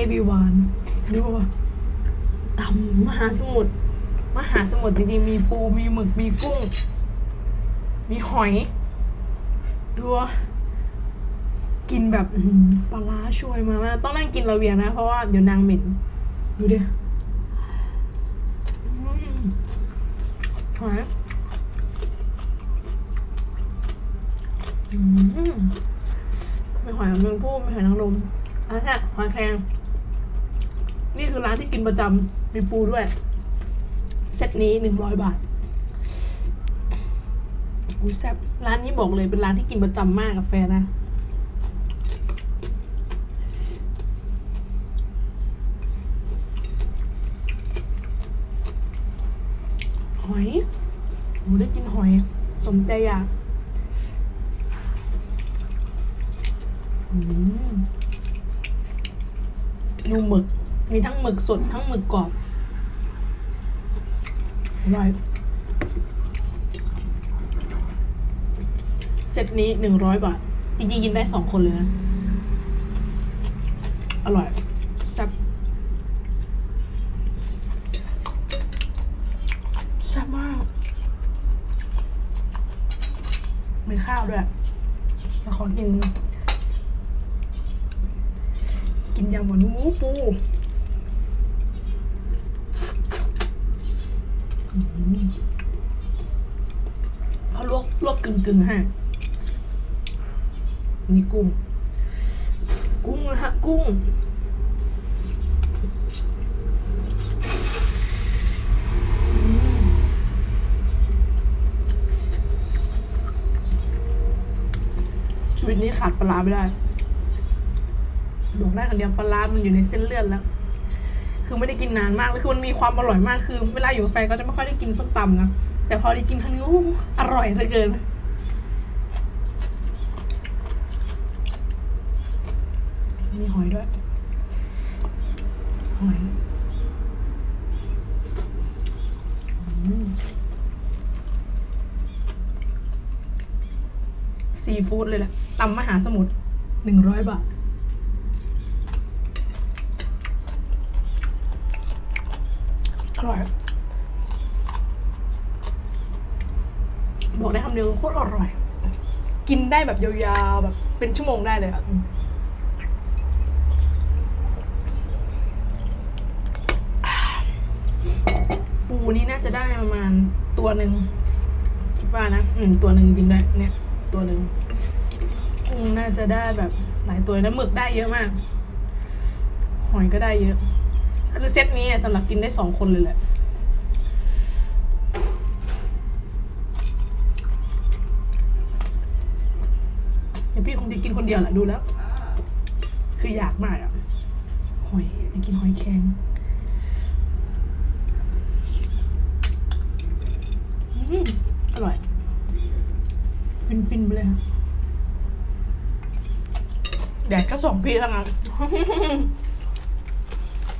everyone ดูตำมหาสมุทรมหาสมุทรจริงๆมีปูมีหมึกมีกุ้ง มีหอยดูกินแบบปลาร้าช่วยมากต้องนั่งกินระเบียงนะ เพราะว่าเดี๋ยวนางเหม็นดูดิหอยอืมไม่หอยแมงผู้ไม่หอยนางรมอันนี้หอยแครง นี่คือร้านที่กินประจำมีปูด้วย เซตนี้หนึ่งร้อยบาทอุ้ยแซ่บร้านนี้บอกเลยเป็นร้านที่กินประจำมากกาแฟนะหอยโอ้ได้กินหอย สมใจอยากอืมดูหมึก มีทั้งหมึกสดทั้งหมึกกรอบอร่อยเซตนี้หนึ่งร้อยบาท จริงๆ กินได้สองคนเลยนะ อร่อยแซ่บแซ่บมาก มีข้าวด้วยแล้วขอกิน กินยำหวานหมูปูอื้อหือ เขาลวกลวกกึ่งกึ่งๆให้มีกุ้ง กุ้งนะฮะ กุ้ง ชีวิตนี้ขาดปลาไม่ได้บอกได้คำเดียวปลามันอยู่ในเส้นเลือดแล้ว คือไม่ได้กินนานมากแล้วคือมันมีความอร่อยมากคือเวลาอยู่กับแฟนก็จะไม่ค่อยได้กินส้มตำนะแต่พอได้กินครั้งนี้ออร่อยเหลือเกินมีหอยด้วย หอยอซีฟู้ดเลยแหละตำมหาสมุทรหนึ่งร้อยบาท อร่อย บอกได้คำเดียวโคตรอร่อย กินได้แบบยาวๆแบบเป็นชั่วโมงได้เลยอะปูนี่น่าจะได้ประมาณตัวหนึ่งคิดว่านะ อืม ตัวหนึ่งจริงๆด้วยเนี่ย ตัวหนึ่งกุ้งน่าจะได้แบบหลายตัวนะหมึกได้เยอะมาก หอยก็ได้เยอะ คือเซตนี้สำหรับกินได้สองคนเลยแหละเดี๋ยวพี่คงจะกินคนเดียวแหละดูแล้ว คืออยากมากอะหอยอยากกินหอยแครงอร่อย ฟินฟินไปเลยค่ะแดดก็ส่งพี่แล้วงั้น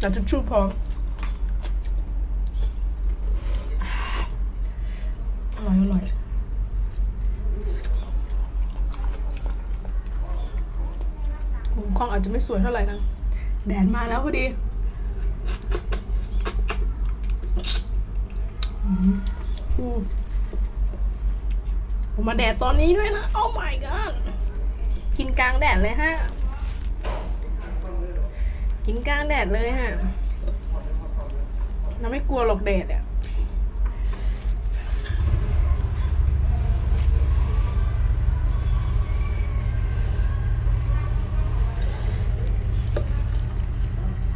แต่ทิชชู่พร้อมอร่อยอร่อยมุมกล้องอาจจะไม่สวยเท่าไหร่นะแดดมาแล้วพอดีฮู้ผมมาแดดตอนนี้ด้วยนะ โอ้ my god กินกลางแดดเลยฮะ กินกลางแดดเลยฮะ เราไม่กลัวหรอกแดดอะ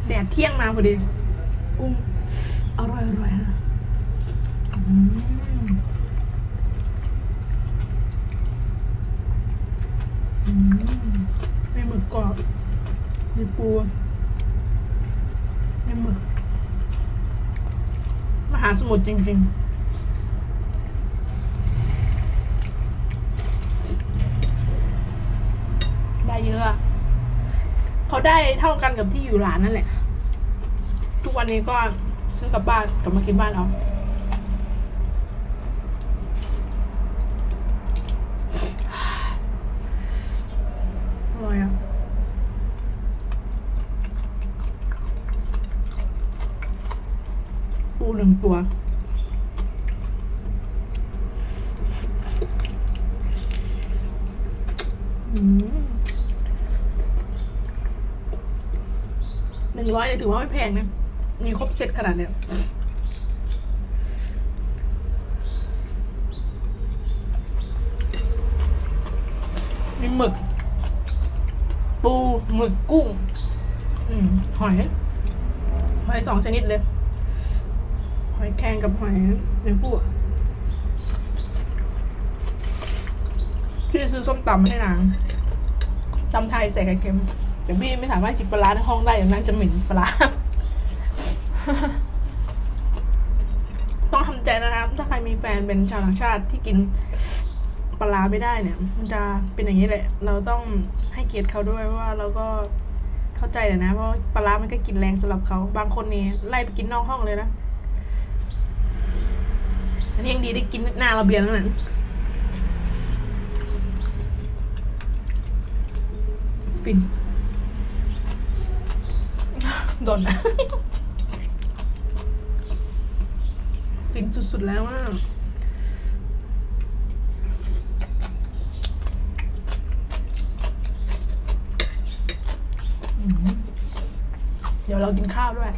แดดเที่ยงมาพอดี อุ้มอร่อยอร่อยฮะอืมอืมมีหมึกกรอบ มีปูมีหมึก ม หาสมุทรจริง ๆได้เยอะอะ เขาได้เท่ากันกับที่อยู่ร้านนั่นแหละ ทุกวันนี้ก็ซื้อกลับบ้านกลับมากินบ้านเอา อร่อยอะ ตัว ห นึ่งร้อยเนี่ยถือว่าไม่แพงนะมีครบเซ็ตขนาดเนี้ยมีหมึก ปูหมึกกุ้ง อืมหอยหอยสองชนิดเลย หอยแครงกับหอยในผู้พี่ซื้อส้มตำให้นางตำไทยใส่ไข่เค็ม เดี๋ยวพี่ไม่สามารถกินปลาร้าในห้องได้เดี๋ยวนางจะเหม็นปลาร้าต้องทำใจนะครับถ้าใครมีแฟนเป็นชาวต่างชาติที่กินปลาไม่ได้เนี่ย มันจะเป็นอย่างนี้แหละ เราต้องให้เกียรติเขาด้วยว่าเราก็เข้าใจแหละนะเพราะปลามันก็กินแรงสำหรับเขา บางคนนี่ไล่ไปกินนอกห้องเลยนะอันนี้ยังดีได้กินหน้าระเบียงนั่นแหละฟิน ดน ฟินสุดๆแล้วอะเดี๋ยวเรากินข้าวด้วย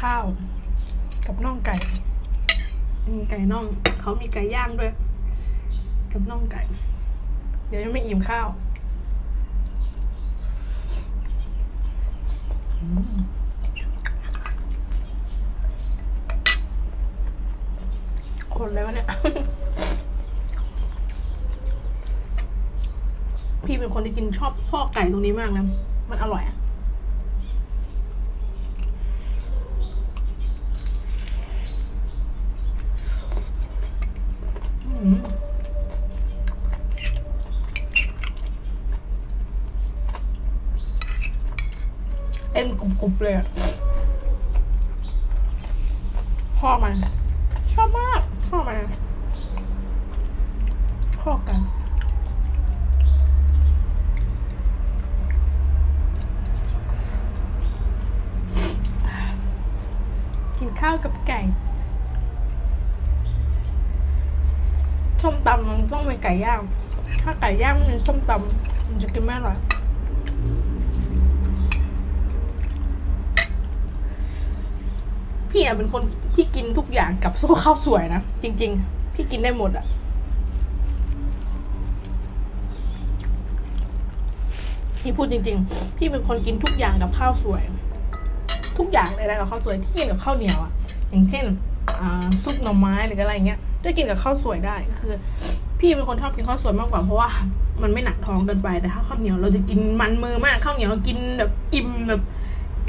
ข้าว กับน่องไก่มีไก่น่อง เขามีไก่ย่างด้วย กับน่องไก่ เดี๋ยวยังไม่อิ่มข้าวอืม คนแล้วเนี่ย พี่เป็นคนที่กินชอบข้อไก่ตรงนี้มากนะ มันอร่อยอะอืม เอ็นกรุบๆเลยข้อมันชอบมากข้อมันข้อกันกินข้าวกับไก่ส้มตำมันต้องเป็นไก่ย่าง ถ้าไก่ย่างม่มีส้มตำมันจะกินไม่อร่อย พี่อะเป็นคนที่กินทุกอย่างกับโซ่ข้าวสวยนะ จริง ๆ พี่กินได้หมดอะพี่พูดจริง ๆ พี่เป็นคนกินทุกอย่างกับข้าวสวย ทุกอย่างเลยนะกับข้าวสวยที่กินกับข้าวเหนียวอะอย่างเช่นซุปหน่อไม้หรืออะไรเงี้ยจะกินกับข้าวสวยได้ก็คือ พี่เป็นคนชอบกินข้าวสวยมากกว่าเพราะว่ามันไม่หนักท้องเกินไปแต่ถ้าข้าวเหนียวเราจะกินมันมือมากข้าวเหนียวเรากินแบบอิ่มแบบ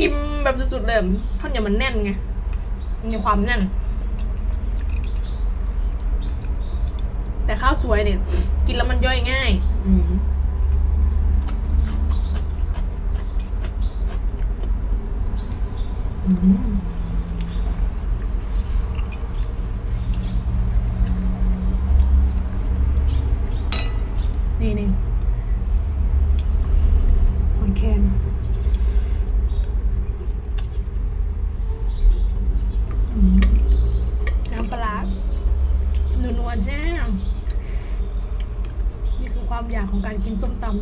อิ่มแบบสุดๆเลยข้าวเหนียวมันแน่นไง มีความแน่น แต่ข้าวสวยเนี่ย กินแล้วมันย่อยง่าย อืมอืมนี่นี่หอยแครงอืมน้ำปลาร้า นัวๆจ้านี่คือความอยากของการกินส้มตำ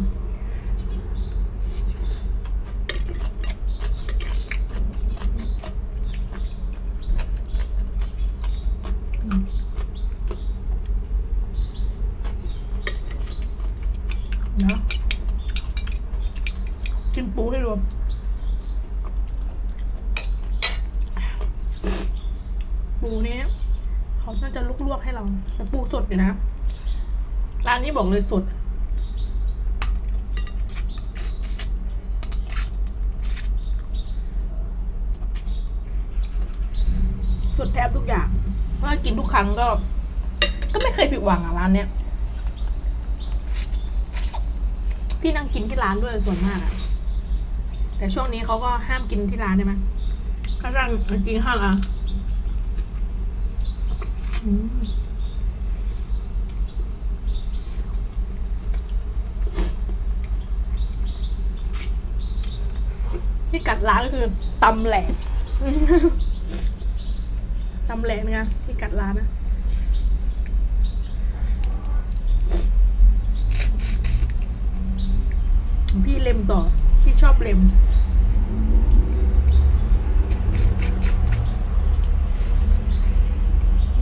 นะกินปูให้รวมปูนี้ น่าจะลวกๆให้เราแต่ปูสดอยู่นะ ร้านนี้บอกเลยสดสดแทบทุกอย่างเพราะว่ากินทุกครั้งก็ ก็ไม่เคยผิดหวังอะร้านเนี้ย พี่นั่งกินที่ร้านด้วยส่วนมากอะแต่ช่วงนี้เขาก็ห้ามกินที่ร้านได้ไหมก็นั่งกินข้าวอะ อืมพี่กัดร้านก็คือตำแหลกำแหลกนะคะที่กัดร้านนะพี่เล็มต่อ พี่ชอบเล็ม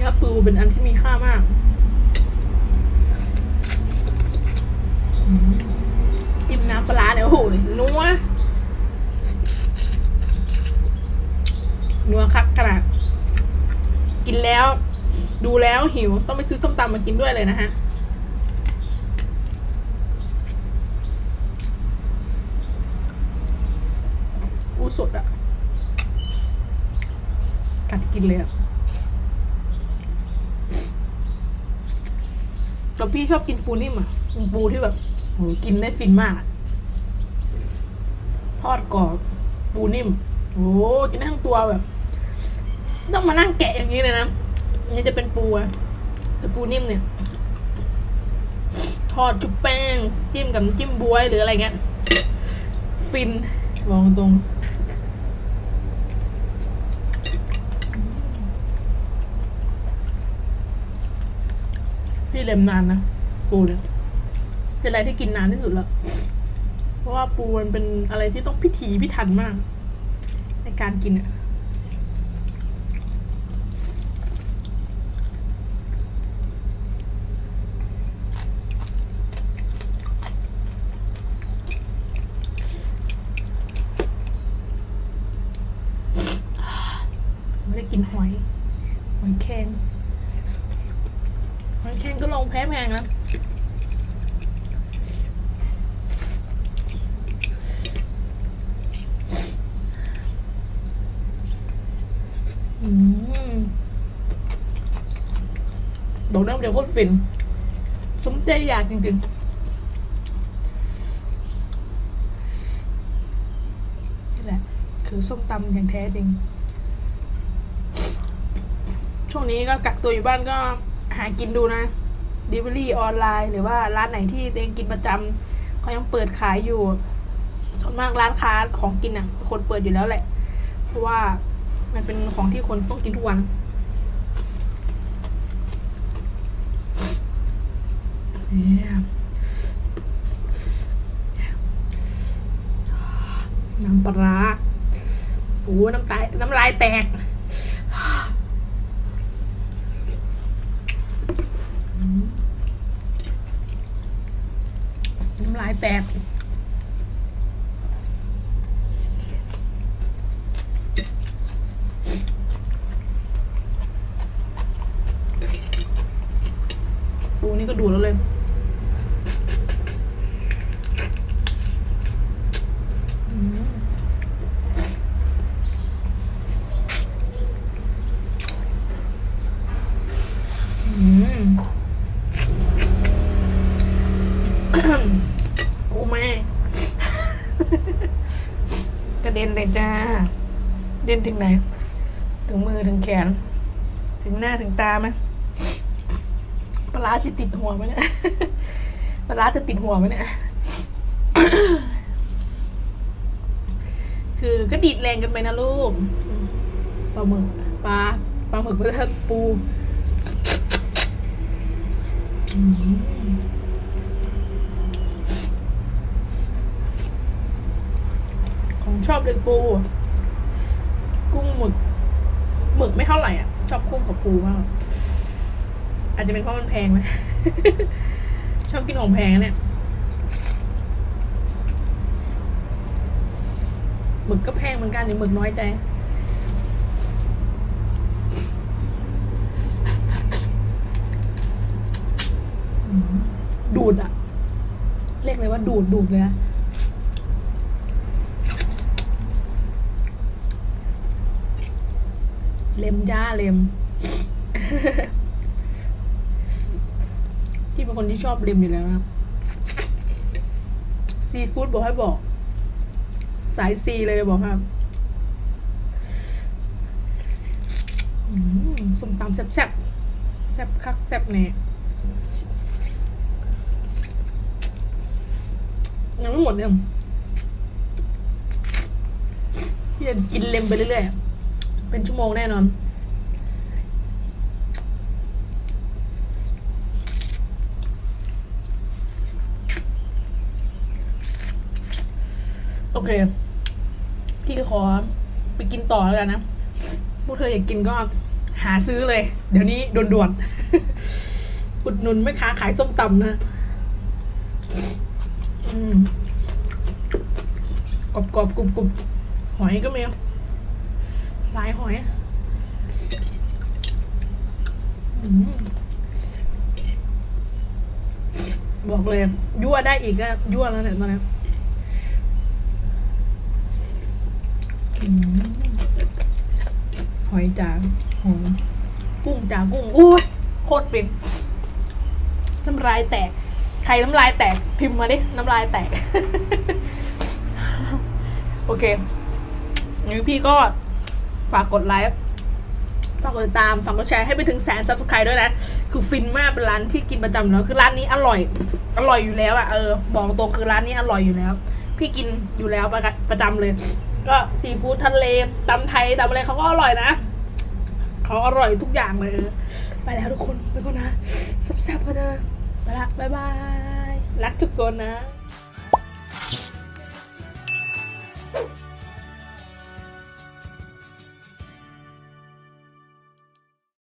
นื้อปูเป็นอันที่มีค่ามากจิ้มน้ำปลาเนี่ยโอ้โหนัวนัวคักขนาดกินแล้ว ดูแล้วหิวต้องไปซื้อส้มตำมากินด้วยเลยนะฮะปูสดอะกัดกินเลยอะ แต่พี่ชอบกินปูนิ่มอะปูที่แบบโหกินได้ฟินมาก ทอดกรอบปูนิ่มโอ้กินได้ทั้งตัวแบบ ต้องมานั่งแกะอย่างนี้เลยนะนี่จะเป็นปูอะแต่ปูนิ่มเนี่ย ทอดจุบแป้ง จิ้มกับจิ้มบวยหรืออะไรเงี้ย ฟินมองตรง พี่เล็มนานนะปูเนี่ยเป็นอะไรที่กินนานที่สุดแล้ว เพราะว่าปูมันเป็นอะไรที่ต้องพิถีพิถันมาก ในการกินอะไม่ได้กินหอย หอยแครงหอย แครงแพ้แพงนะอืมบอกได้ว่าเดี๋ยวโคตรฟิน สมใจอยากจริงๆนี่แหละ คือส้มตำอย่างแท้จริง ช่วงนี้ก็กักตัวอยู่บ้านก็หากินดูนะ ดิเว e รี่ออนไลน์ หรือว่าร้านไหนที่ตัวเองกินประจำเขายังเปิดขายอยู่ส่วนมากร้านค้าของกินอะคนเปิดอยู่แล้วแหละ เพราะว่ามันเป็นของที่คนต้องกินทุกวัน น้ำปลาร้าโอ้น้ำตายน้ำลายแตก น้ำลายแตก ปูนี่ก็ดูดแล้วเลย อืมอืม โอ้แม่ กระเด็นเลยจ้า เด่นถึงไหน ถึงมือถึงแขน ถึงหน้าถึงตาไหมปลาสิติดหัวไหมเนี่ยปลาร้าจะติดหัวไหมเนี่ย คือก็ดีดแรงกันไปนะลูก ปลาหมึกปลาปลาหมึกปลาปูอืมของ ชอบเลยปู กุ้งหมึกหมึกไม่เท่าไหร่อะ ชอบกุ้งกับปูมากอาจจะเป็นเพราะมันแพงไหมชอบกินของแพงเนี่ยหมึกก็แพงเหมือนกันอย่างหมึกน้อยใจดูดอะเรียกเลยว่าดูดดูดเลยอะ เล็มจ้าเล็ม ที่เป็นคนที่ชอบเล็มอยู่แล้วครับ ซีฟู้ดบอกให้บอก สายซีเลยบอกครับอืมส้มตำแซ่บแซ่บแซ่บคักแซ่บแน่ยังไม่หมดเลยพี่จะกินเล็มไปเรื่อยๆ เป็นชั่วโมงแน่นอน โอเค พี่ก็ขอไปกินต่อแล้วกันนะ พวกเธออยากกินก็หาซื้อเลย เดี๋ยวนี้ด่วนๆ อุดหนุนไม่ค้าขายส้มตำนะกรอบๆกรุบๆหอยก็มี สายหอยอบอกเลย ยั่วได้อีกก็ยั่วแล้วเนี่ยตอนนี้อหอยจางหอมกุ้งจางกุ้งอุ้ยโคตรฟินน้ำลายแตก ใครน้ำลายแตก พิมพ์มาดิ น้ำลายแตก โอเคงั้นพี่ก็ ฝากกดไลค์ฝากกดติดตามฝากกดแชร์ให้ไปถึงแสนซับสไครต์ด้วยนะ คือฟินมากเป็นร้านที่กินประจำอยู่แล้วคือร้านนี้อร่อย อร่อยอยู่แล้วอะเออบอกตรงคือร้านนี้อร่อยอยู่แล้ว พี่กินอยู่แล้วประประจำเลย ก็ซีฟู้ดทะเลตำไทยตำอะไรเขาก็อร่อยนะเขาอร่อยทุกอย่างเลย ไปแล้วทุกคนไปก่อนนะแซ่บๆกันเถอะไปละบ๊ายบายรักทุกคนนะ